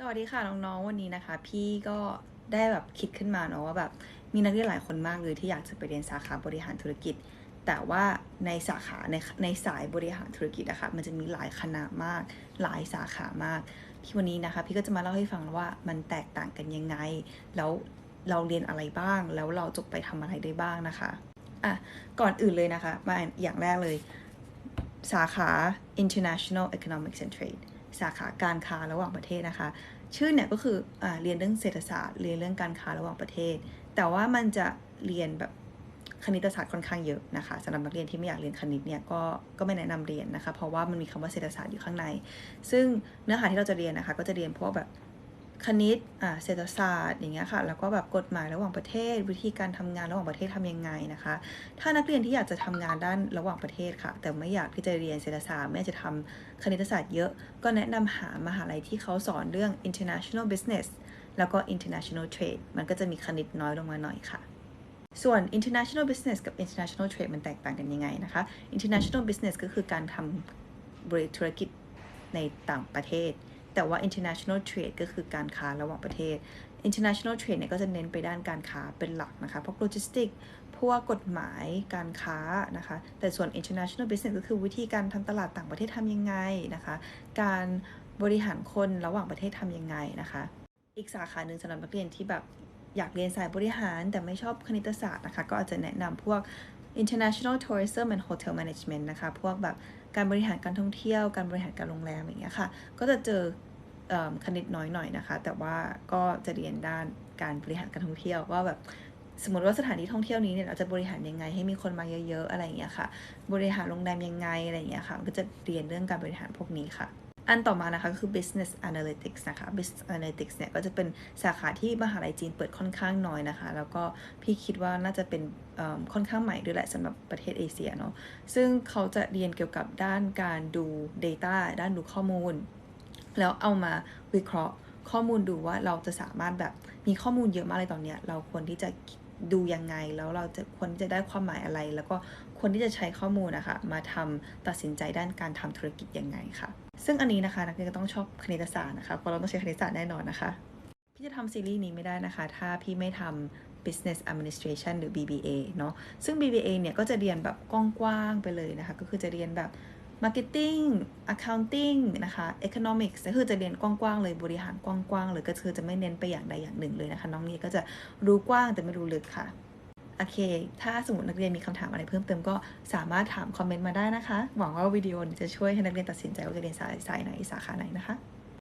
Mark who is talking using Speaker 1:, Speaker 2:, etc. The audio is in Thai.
Speaker 1: สวัสดีค่ะน้องๆวันนี้นะคะ พี่ก็ได้แบบคิดขึ้นมาเนาะว่าแบบมีนักเรียนหลายคนมากเลยที่อยากจะไปเรียนสาขาบริหารธุรกิจ แต่ว่าในสาขาในในสายบริหารธุรกิจอะคะมันจะมีหลายคณะมาก หลายสาขามากพี่วันนี้นะคะ พี่ก็จะมาเล่าให้ฟังว่ามันแตกต่างกันยังไง แล้วเราเรียนอะไรบ้าง แล้วเราจบไปทำอะไรได้บ้างนะคะอะก่อนอื่นเลยนะคะมาอย่างแรกเลยสาขา International Economics and Trade สาขาการค้าระหว่างประเทศนะคะ ชื่อเนี่ยก็คืออเรียนเรื่องเศรษฐศาสตร์เรียนเรื่องการค้าระหว่างประเทศ แต่ว่ามันจะเรียนแบบคณิตศาสตร์ค่อนข้างเยอะนะคะสำหรับนักเรียนที่ไม่อยากเรียนคณิตเนี่ยก็ก็ไม่แนะนำเรียนนะคะ เพราะว่ามันมีคำว่าเศรษฐศาสตร์อยู่ข้างใน ซึ่งเนื้อหาที่เราจะเรียนนะคะ ก็จะเรียนพวกแบบ คณิตอ่าเศรษฐศาสตร์อย่างเงี้ยค่ะ แล้วก็แบบกฎหมายระหว่างประเทศ วิธีการทำงานระหว่างประเทศทำยังไงนะคะ ถ้านักเรียนที่อยากจะทำงานด้านระหว่างประเทศค่ะ แต่ไม่อยากที่จะเรียนเศรษฐศาสตร์ไม่อยากจะทำคณิตศาสตร์เยอะ ก็แนะนำหามหาลัยที่เขาสอนเรื่อง international business แล้วก็ international trade มันก็จะมีคณิตน้อยลงมาหน่อยค่ะส่วน international business กับ international trade มันแตกต่างกันยังไงนะคะ international business ก็คือการทำบริธุรกิจในต่างประเทศ แต่ว่า international trade ก็คือการค้าระหว่างประเทศ international trade เนี่ยก็จะเน้นไปด้านการค้าเป็นหลักนะคะพวกโลจิสติกพวกกฎหมายการค้านะคะ แต่ส่วน international business ก็คือวิธีการทำตลาดต่างประเทศทำยังไงนะคะ การบริหารคนระหว่างประเทศทำยังไงนะคะ อีกสาขาหนึ่งสำหรับนักเรียนที่แบบอยากเรียนสายบริหารแต่ไม่ชอบคณิตศาสตร์นะคะ ก็อาจจะแนะนำพวก international tourism and hotel management นะคะ พวกแบบการบริหารการท่องเที่ยว การบริหารการโรงแรมอย่างเงี้ยค่ะ ก็จะเจอคณิตน้อยหน่อยนะคะ แต่ว่าก็จะเรียนด้านการบริหารการท่องเที่ยวว่าแบบสมมติว่าสถานที่ท่องเที่ยวนี้เนี่ยเราจะบริหารยังไงให้มีคนมาเยอะๆอะไรอย่างเงี้ยค่ะ บริหารโรงแรมยังไงอะไรอย่างเงี้ยค่ะก็จะเรียนเรื่องการบริหารพวกนี้ค่ะ อันต่อมานะคะก็คือ business analytics นะคะ business analytics เนี่ยก็จะเป็นสาขาที่มหาลัยจีนเปิดค่อนข้างน้อยนะคะ แล้วก็พี่คิดว่าน่าจะเป็นค่อนข้างใหม่ด้วยแหละสำหรับประเทศเอเชียเนาะ ซึ่งเขาจะเรียนเกี่ยวกับด้านการดู Data ด้านดูข้อมูล แล้วเอามาวิเคราะห์ข้อมูลดูว่าเราจะสามารถแบบมีข้อมูลเยอะมากเลยตอนเนี้ยเราควรที่จะ ดูยังไง แล้วเราจะควรที่จะได้ความหมายอะไร แล้วก็ควรที่จะใช้ข้อมูลนะคะมาทำตัดสินใจด้านการทำธุรกิจยังไงค่ะ ซึ่งอันนี้นะคะนักเรียนก็ต้องชอบคณิตศาสตร์นะคะเพราะเราต้องใช้คณิตศาสตร์แน่นอนนะคะ พี่จะทำซีรีส์นี้ไม่ได้นะคะ ถ้าพี่ไม่ทำ business administration หรือ BBA เนาะ ซึ่ง BBA เนี่ยก็จะเรียนแบบกว้างๆไปเลยนะคะ ก็คือจะเรียนแบบ marketing accounting นะคะ economics ก็คือจะเรียนกว้างๆเลยบริหารกว้างๆเลยก็คือจะไม่เน้นไปอย่างใดอย่างหนึ่งเลยนะคะน้องนี่ก็จะรู้กว้างแต่ไม่รู้ลึกค่ะโอเค ถ้าสมมตินักเรียนมีคำถามอะไรเพิ่มเติมก็สามารถถามคอมเมนต์มาได้นะคะ หวังว่าวิดีโอนี้จะช่วยให้นักเรียนตัดสินใจว่าจะเรียนสายสายไหนสาขาไหนนะคะ